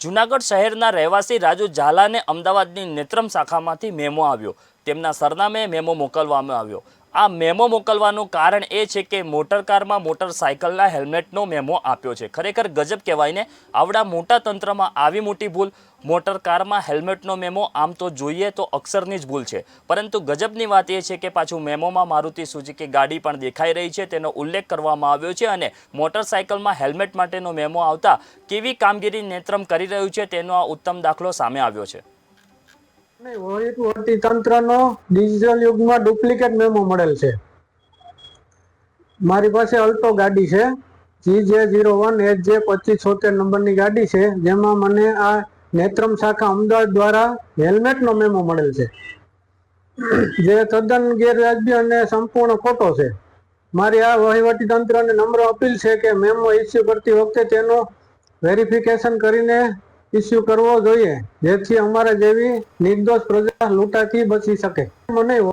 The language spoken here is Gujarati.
જુનાગઢ શહેરના રહેવાસી રાજુ ઝાલાને અમદાવાદની નેત્રમ શાખામાંથી મેમો આવ્યો. તેમના સરનામે મેમો મોકલવામાં આવ્યો. આ મેમો મોકલવાનું કારણ એ છે કે મોટરકારમાં મોટરસાયકલના હેલ્મેટનો મેમો આપ્યો છે. ખરેખર ગજબ કહેવાય ને આવડા મોટા તંત્રમાં આવી મોટી ભૂલ મોટરકારમાં હેલ્મેટનો મેમો આમ તો જોઈએ તો અક્ષરની જ ભૂલ છે. પરંતુ ગજબની વાત એ છે કે પાછું મેમોમાં મારુતિ સુઝુકી ગાડી પણ દેખાઈ રહી છે, તેનો ઉલ્લેખ કરવામાં આવ્યો છે અને મોટરસાયકલમાં હેલ્મેટ માટેનો મેમો આવતા કેવી કામગીરી નેત્રમ કરી રહ્યું છે તેનો આ ઉત્તમ દાખલો સામે આવ્યો છે. વહીવટી તંત્રનો ડિજિટલ યુગમાં ડુપ્લિકેટ મેમો મળેલ છે. મારી પાસે અલ્ટો ગાડી છે જી જે જીરો વન એચ જે પચીસ છોતેર નંબરની ગાડી છે, જેમાં મને આ નેત્રમ શાખા અમદાવાદ દ્વારા હેલ્મેટનો મેમો મળેલ છે. જે તદ્દન ગેરવાજબી અને સંપૂર્ણ ખોટો છે. મારી આ વહીવટી તંત્રને નમ્ર અપીલ છે કે મેમો ઇસ્યુ કરતી વખતે તેનો વેરિફિકેશન કરીને ઇસ્યુ કરવો જોઈએ જેથી અમારા જેવી નિર્દોષ પ્રજા લૂંટાથી બચી શકે. મને